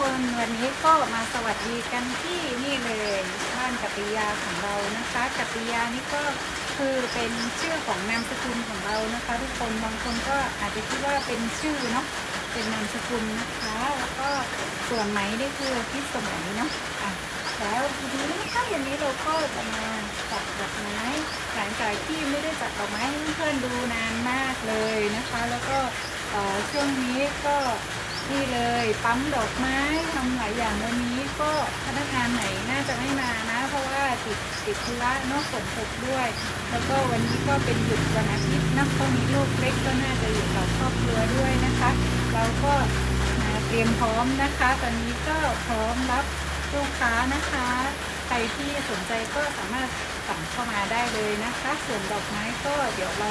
คนวันนี้ก็มาสวัสดีกันที่นี่เลยบ้านกัปปิยาของเรานะคะกัปปิยานี่ก็คือเป็นชื่อของนามสกุลของเรานะคะ ทุกคนบางคนก็อาจจะคิดว่าเป็นชื่อเนาะเป็นนามสกุลนะคะ แล้วก็ส่วนไหมนี่คือพิสมัยเนาะอะแล้วทีนี้นะคะวันนี้เราก็จะมาจัดดอกไม้หลังจากที่ไม่ได้จัดดอกไม้ให้เพื่อนดูนานมากเลยนะคะ แล้วก็ช่วงนี้ก็ นี่เลยปั๊มดอกไม้ทำหลายอย่างวันนี้ก็พนักงานไหนน่าจะไม่มานะ เพราะว่าติดติดธุระนอกฝนตกด้วย แล้วก็วันนี้ก็เป็นหยุดวันอาทิตย์นะก็มีลูกเล็กก็น่าจะอยู่กับครอบครัวด้วยนะคะ เราก็าเตรียมพร้อมนะคะ ตอนนี้ก็พร้อมรับลูกค้านะคะ ใครที่สนใจก็สามารถสั่งเข้ามาได้เลยนะคะ ส่วนดอกไม้ก็เดี๋ยวเรา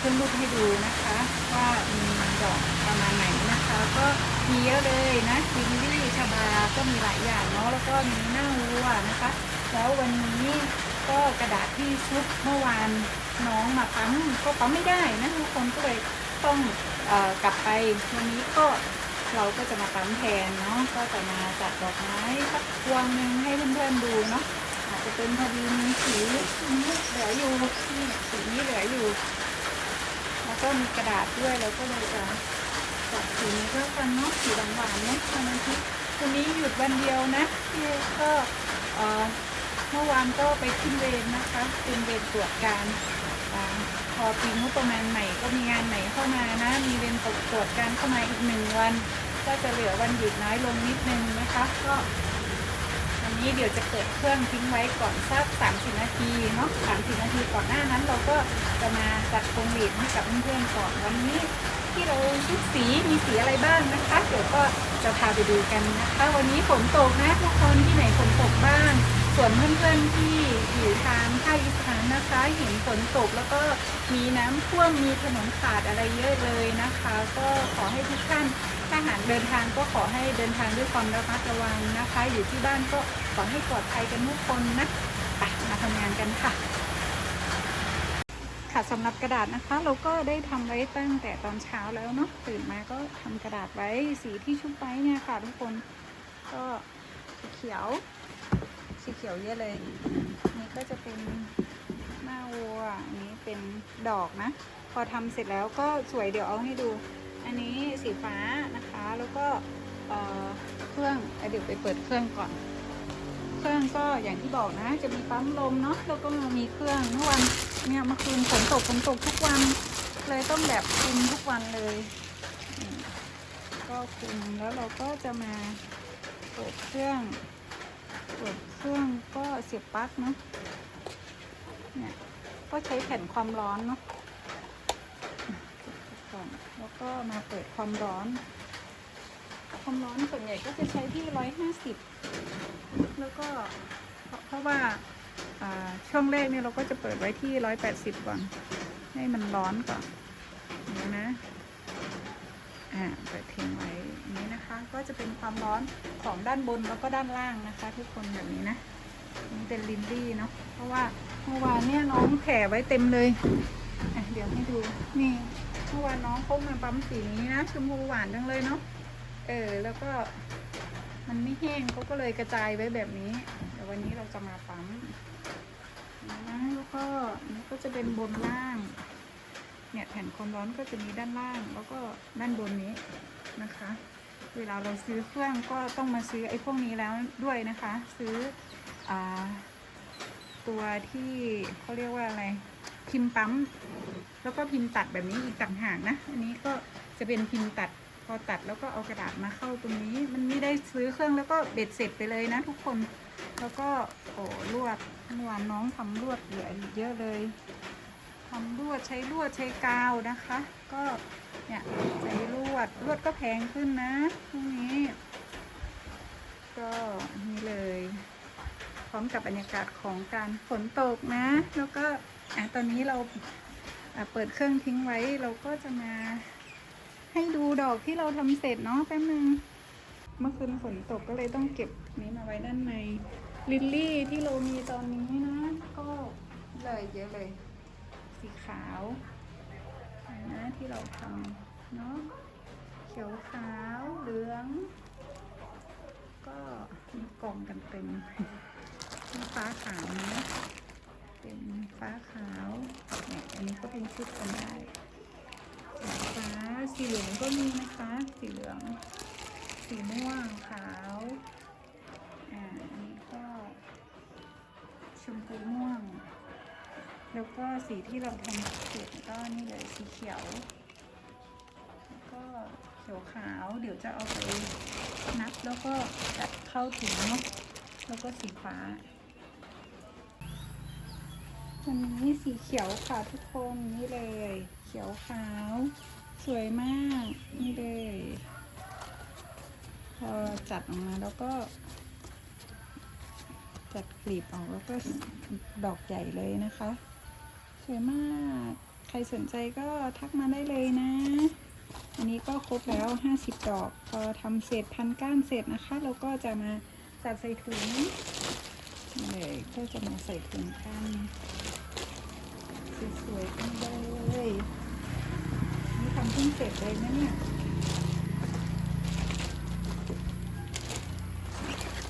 ขึ้นรูปให้ดูนะคะว่ามีดอกประมาณไหนนะคะ ก็ มีเยอะเลยนะลิลลี่ชบาก็มีหลายอย่างเนาะแล้วก็มีหน้าวัวนะคะ แล้ววันนี้ก็กระดาษที่ชุบเมื่อวานน้องมาปั๊มก็ปั๊มไม่ได้นะทุกคนก็เลยต้องอกลับไปวันนี้ก็เราก็จะมาปั๊มแทนเนาะก็จะมาจัดดอกไม้สักพวงหนึ่งให้เพื่อนๆดูเนาะอาจจะเป็นพอดีมีสีเหลืออยู่นี่สีนี้เหลืออยู่ แล้วก็มีกระดาษด้วยเราก็เลยจะ จัดสีนี้ก็กันเนาะสีหวานๆเนาะวันอาทิตย์วันนี้หยุดวันเดียวนะที่ก็เมื่อวานก็ไปขึ้นเวรนะคะขึ้นเวรตรวจการพอปีงบประมาณใหม่ก็มีงานใหม่เข้ามานะ มีเวรตกตรวจการเข้ามาอีกหนึ่งวัน ก็จะเหลือวันหยุดน้อยลงนิดนึงนะคะ ก็วันนี้เดี๋ยวจะเปิดเครื่องทิ้งไว้ก่อนสัก30นาทีเนาะ30นาทีก่อนหน้านั้นเราก็จะมาจัดโครงหลีดให้กับเพื่อนๆก่อนวันนี้ ที่เราชุดสีมีสีอะไรบ้างนะคะ เดี๋ยวก็จะพาไปดูกันนะคะ วันนี้ฝนตกนะทุกคนที่ไหนฝนตกบ้าง ส่วนเพื่อนๆที่อยู่ทางภาคอีสานนะคะ เห็นฝนตกแล้วก็มีน้ำท่วมมีถนนขาดอะไรเยอะเลยนะคะ ก็ขอให้ทุกท่านถ้าหากเดินทางก็ขอให้เดินทางด้วยความระมัดระวังนะคะ อยู่ที่บ้านก็ขอให้ปลอดภัยกันทุกคนนะไปมาทำงานกันค่ะ ค่ะสำหรับกระดาษนะคะ เราก็ได้ทำไว้ตั้งแต่ตอนเช้าแล้วเนาะตื่นมาก็ทำกระดาษไว้สีที่ชุบไว้เนี่ยค่ะทุกคนก็สีเขียว สีเขียวเยอะเลยนี่ก็จะเป็นหน้าวัวอันนี้เป็นดอกนะ พอทำเสร็จแล้วก็สวยเดี๋ยวเอาให้ดู อันนี้สีฟ้านะคะแล้วก็เเครื่องเอเดี๋ยวไปเปิดเครื่องก่อน เครื่องก็อย่างที่บอกนะ จะมีปั๊มลมเนาะแล้วก็มีเครื่องเมื่อวันเนี่ยเมื่อคืนฝนตกฝนตกทุกวัน เลยต้องแบบคุมทุกวันเลย ก็คุมแล้วเราก็จะมาเปิดเครื่องเปิดเครื่องก็เสียบปลั๊กเนาะเนี่ยก็ใช้แผ่นความร้อนเนาะแล้วก็มาเปิดความร้อน ความร้อนส่วนใหญ่ก็จะใช้ที่ร้อยห้าสิบ แล้วก็เพราะเพราะว่าช่วงแรกเนี่ยเราก็จะเปิดไว้ที่ร้อยแปดสิบก่อน ให้มันร้อนก่อนเดี๋ยวนะอ่าเปิดทิ้งไว้นี้นะคะ ก็จะเป็นความร้อนของด้านบนแล้วก็ด้านล่างนะคะ ทุกคนแบบนี้นะนี่เป็นลินดี้เนาะเพราะว่าเมื่อวานเนี่ยน้องแผ่ไว้เต็มเลยอะเดี๋ยวให้ดูนี่เมื่อวานน้องเขามาปั๊มสีนี้นะชมพูหวานจังเลยเนาะเออแล้วก็ มันไม่แห้งเขาก็เลยกระจายไว้แบบนี้เดี๋ยววันนี้เราจะมาปั๊มนะแล้วก็นนี้ก็จะเป็นบนล่าง เนี่ยแผ่นความร้อนก็จะมีด้านล่าง แล้วก็ด้านบนนี้นะคะ เวลาเราซื้อเครื่องก็ต้องมาซื้อไอ้พวกนี้แล้วด้วยนะคะ ซื้ออตัวที่เขาเรียกว่าอะไรพิมพ์ปั๊ม แล้วก็พิมพ์ตัดแบบนี้อีกต่างหากนะ อันนี้ก็จะเป็นพิมพ์ตัด อตัดแล้วก็เอากระดาษมาเข้าตรงนี้ มันไม่ได้ซื้อเครื่องแล้วก็เบ็ดเสร็จไปเลยนะทุกคน แล้วก็โอ้ลวดเมื่อวานน้องทำลวดเหลือเยอะเลยทำลวดใช้ลวดใช้กาวนะคะ ก็เนี่ยใช้ลวดลวดก็แพงขึ้นนะพวกนี้ ก็นี่เลยพร้อมกับบรรยากาศของการฝนตกนะ แล้วก็อะตอนนี้เราเปิดเครื่องทิ้งไว้เราก็จะมา ให้ดูดอกที่เราทำเสร็จเนาะแป๊บนึง เมื่อคืนฝนตกก็เลยต้องเก็บนี้มาไว้ด้านในลิลลี่ที่เรามีตอนนี้นะ ก็เลยเยอะเลย สีขาวนะที่เราทำเนาะเขียวขาวเหลือง ก็มีกองกันเต็มนี่ฟ้าขาวนะเป็นฟ้าขาวเนี่ยอันนี้ก็เป็นชุดกันได้ สีเหลืองก็มีนะคะ สีเหลือง สีม่วงขาวอ่าอันนี้ก็ชมพูม่วง แล้วก็สีที่เราทำเสร็จก็นี่เลยสีเขียวแล้วก็เขียวขาวเดี๋ยวจะเอาไปนับแล้วก็จัดเข้าถุงเนาะแล้วก็สีฟ้าวันนี้สีเขียวค่ะทุกคนนี่เลย เขียวขาว สวยมากนี่เลยพอจัดออกมาแล้วก็ จัดกลีบออกแล้วก็ดอกใหญ่เลยนะคะ สวยมาก ใครสนใจก็ทักมาได้เลยนะ อันนี้ก็ครบแล้ว 50 ดอก พอทำเสร็จพันก้านเสร็จนะคะ เราก็จะมาจัดใส่ถุงเลยก็จะมาใส่ถุงกันสวยๆกันเลยำเพิ่งเสร็จเลยนะเนี่ย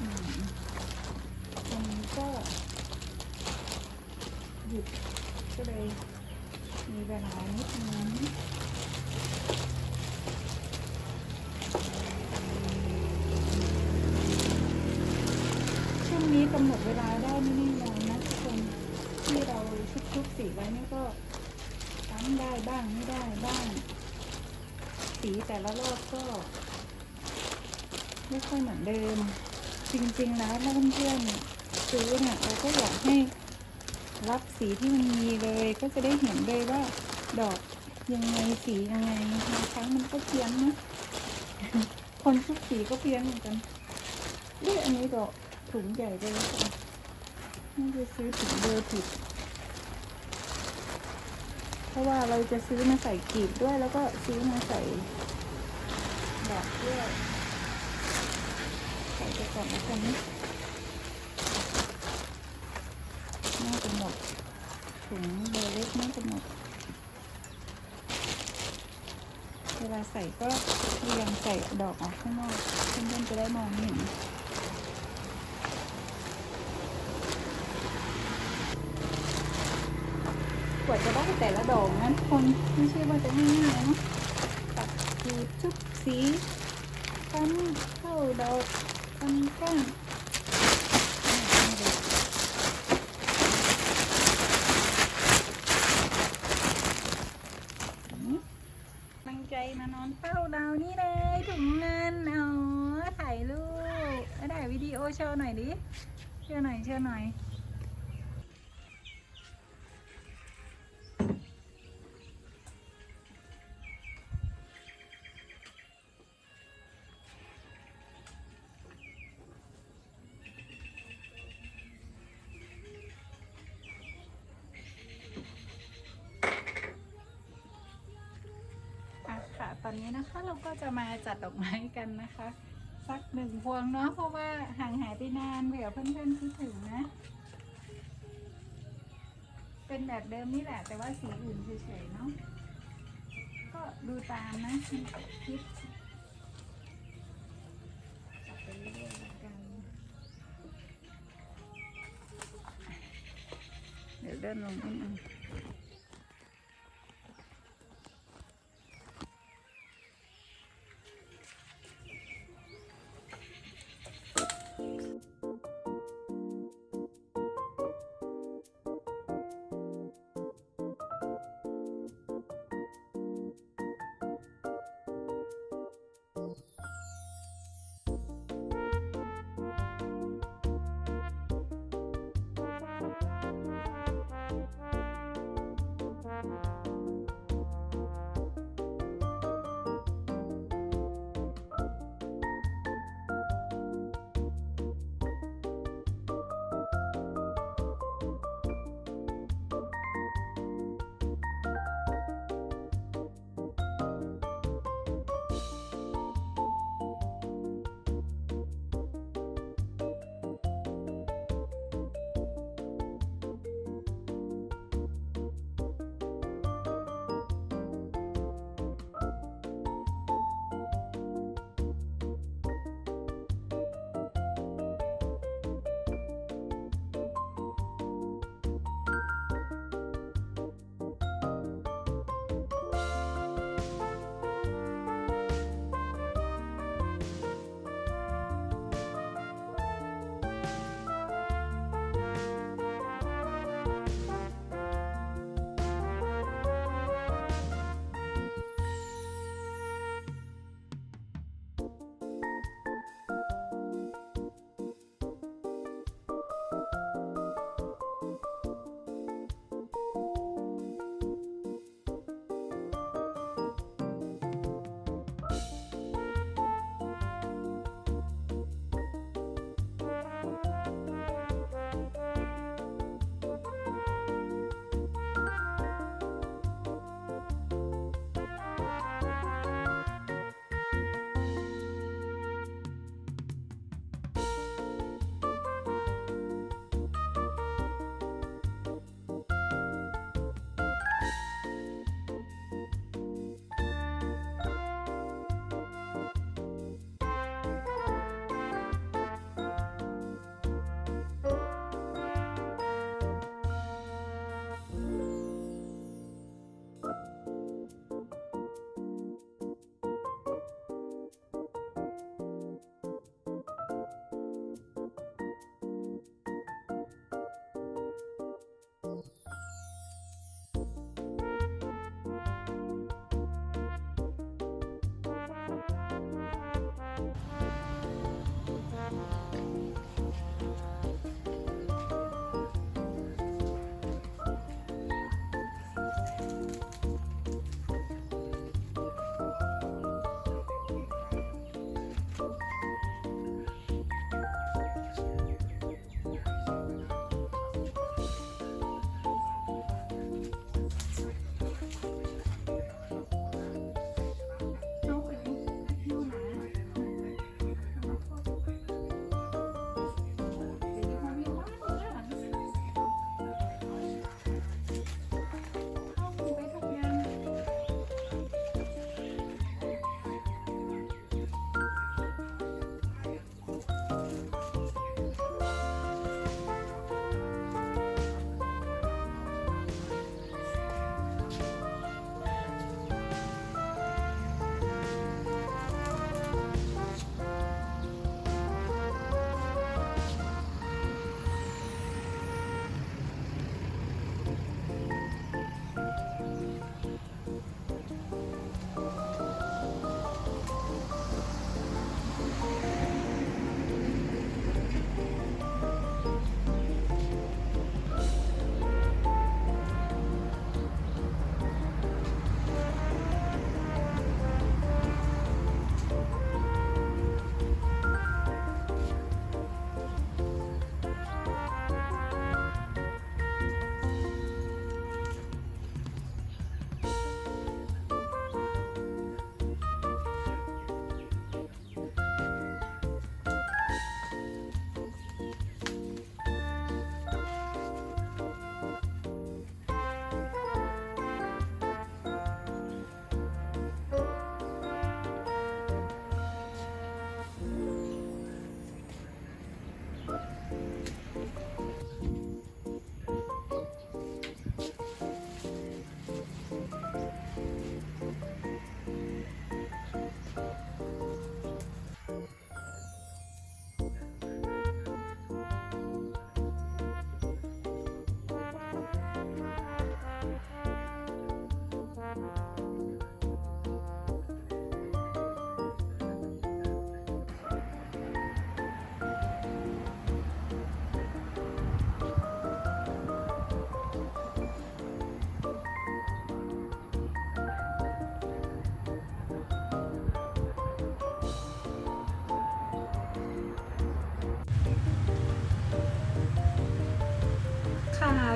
อืมอันนี้ก็หยุดก็เลยมีเวลานิดนึงช่วงนี้กำหนดเวลาได้ไม่แน่นอนนะทุกคนที่เราชุบๆสีไว้เนี่ยก็ตั้งได้บ้างไม่ได้บ้าง สีแต่ละรอบก็ ไม่ค่อยเหมือนเดิม จริงๆแล้วถ้าเพื่อนๆซื้อเนี่ยเราก็อยากให้รับสีที่มันมีเลย ก็จะได้เห็นเลยว่า ดอกยังไงสียังไงบางครั้งมันก็เพี้ยนนะคนชุบสีก็เพี้ยนเหมือนกันเอ้ยอันนี้ดอกถุงใหญ่เลยค่ะนี่จะซื้อถุงเบอร์ผิด เพราะว่าเราจะซื้อมาใส่กีบด้วย แล้วก็ซื้อมาใส่ดอกด้วยใส่ไปก่อนแล้วกันนะน่าจะหมดถุงเบเล็กน่าจะหมดเวลาใส่ก็พยายามใส่ดอกออกข้างนอกเพื่อนๆจะได้มองเห็น กว่าจะได้ แต่ละดอกนะทุกคนไม่ใช่ว่าจะง่ายๆเนาะตัดขีดชุบสีกันเข้าดอกกันก้านตั้งใจมานอนเฝ้าเรานี่เลยถุงงินเอาถ่ายรูปถ่ายวิดีโอโชว์หน่อยดิโชว์หน่อยโชว์หน่อย นะคะ สักหนึ่งพวงเนาะเพราะว่าห่างหายไปนานเผื่อเพื่อนๆคิดถึงนะ เป็นแบบเดิมนี่แหละ แต่ว่าสีอื่นเฉยๆเนาะก็ดูตามนะคิดจับไปเรื่อยๆกันเดี๋ยวเดินลงนิดนึง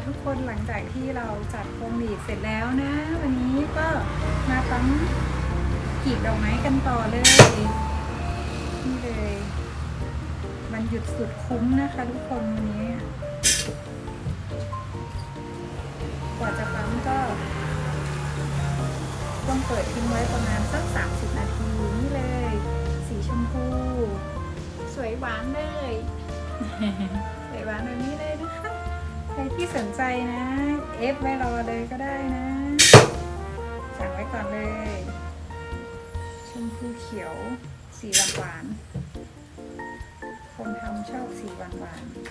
ทุกคนหลังจากที่เราจัดโคมดีดเสร็จแล้วนะ วันนี้ก็มาปั๊มกลีบดอกไม้กันต่อเลยนี่เลยมันหยุดสุดคุ้มนะคะทุกคนวันนี้ กว่าจะปั๊มก็ต้องเปิดทิ้งไว้ประมาณสัก 30 นาทีนี่เลย สีชมพู สวยหวานเลย สวยหวานแบบนี้เลยนะ คะใครที่สนใจนะเอฟไว้รอเลยก็ได้นะ สั่งไว้ก่อนเลย ชมพูเขียวสีหวานหวานคนทำชอบสีหวานหวานๆนี่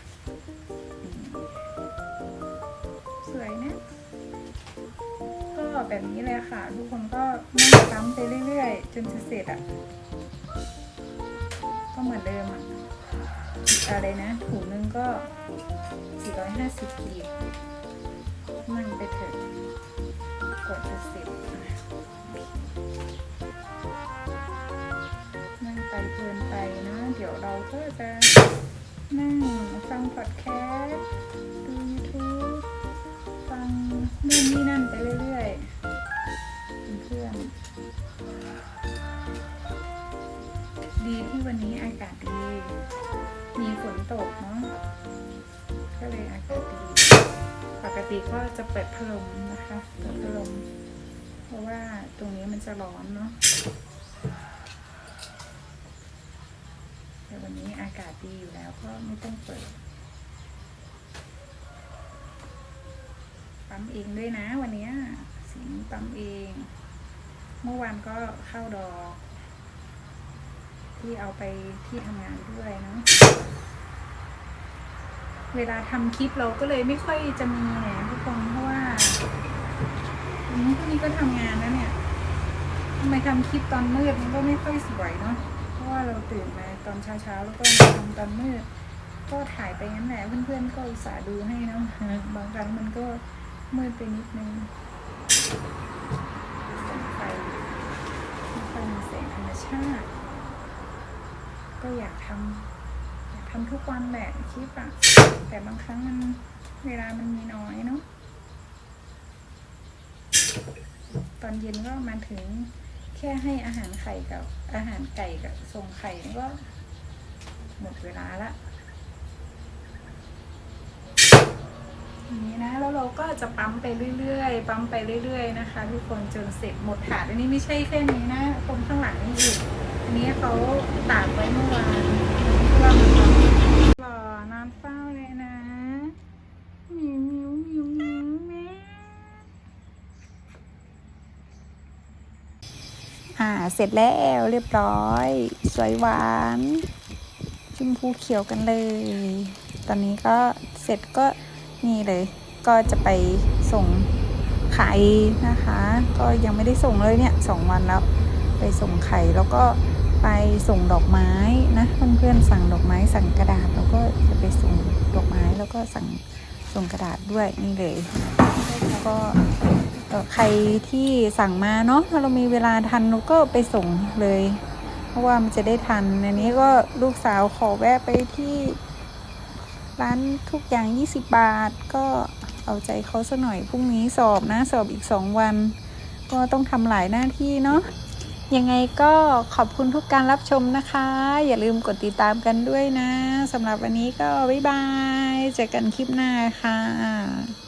สวยนะ ก็แบบนี้เลยค่ะ ทุกคนก็นั่งซ้ำไปเรื่อยๆ จนจะเสร็จอะ ก็เหมือนเดิมอะอะไรนะถุงนึงก็ 450กีบนั่งไปเถอะกดจะเสร็จนั่งไปเพลินไปนะ เดี๋ยวเราก็จะนั่งฟังพอดแคสต์ดู YouTube ฟังนู่นนี่นั่นไปเรื่อยๆเพื่อนดีที่วันนี้อากาศดี มีฝนตกเนาะ ก็เลยอากาศดีปกติก็จะเปิดพัดลมนะคะเปิดพัดลมเพราะว่าตรงนี้มันจะร้อนเนาะแต่วันนี้อากาศดีอยู่แล้วก็ไม่ต้องเปิดปั๊มเองด้วยนะวันนี้สีนี้ปั๊มเอง เมื่อวานก็เข้าดอก ที่เอาไปที่ทำงานด้วยเนาะ เวลาทำคลิปเราก็เลยไม่ค่อยจะมีเนี่ยทุกคนเพราะว่าพวกนี้ก็ทำงานแล้วเนี่ยทำไมทำคลิปตอนมืดมันก็ไม่ค่อยสวยเนาะเพราะว่าเราตื่นมาตอนเช้าๆแล้วก็มาทำตอนมืด ก็ถ่ายไปงั้นแหละเพื่อนๆก็อุตส่าห์ดูให้นะบางครั้งมันก็มืดไปนิดนึงไฟไม่ค่อยมีแสงธรรมชาติ ก็อยากทำ อยาทำทุกวันแหละคลิปอะแต่บางครั้งมันเวลามันมีน้อยเนาะตอนเย็นก็มาถึงแค่ให้อาหารไข่กับอาหารไก่กับส่งไข่ก็หมดเวลาละนี้นะแล้วเราก็จะปั๊มไปเรื่อยๆ ปั๊มไปเรื่อย ๆ นะคะทุกคนจนเสร็จหมดถาดอันนี้ไม่ใช่แค่นี้นะคนข้างหลังนี่อีกอันนี้เขาตากไว้เมื่อวานเพื่อมันทำหล่อนอนเฝ้าเลยนะมิวมิวมิวมิวแม่ อ่า เสร็จแล้วเรียบร้อย สวยหวานชมพูเขียวกันเลย ตอนนี้ก็เสร็จก็นี่เลย ก็จะไปส่งไขายนะคะ ก็ยังไม่ได้ส่งเลยเนี่ยสองวันแล้ว ไปส่งไข่แล้วก็ไปส่งดอกไม้นะเพื่อนๆสั่งดอกไม้สั่งกระดาษแล้วก็จะไปส่งดอกไม้แล้วก็สั่งส่งกระดาษด้วยนี่เลยแล้วก็ ใครที่สั่งมาเนาะถ้าเรามีเวลาทันเราก็ไปส่งเลย เพราะว่ามันจะได้ทันอันนี้ก็ลูกสาวขอแวะไปที่ร้านทุกอย่าง 20 บาท ก็เอาใจเขาซะหน่อยพรุ่งนี้สอบนะ สอบอีก 2 วัน ก็ต้องทำหลายหน้าที่เนาะยังไงก็ขอบคุณทุกการรับชมนะคะ อย่าลืมกดติดตามกันด้วยนะสำหรับวันนี้ก็บ๊ายบาย เจอกันคลิปหน้าค่ะ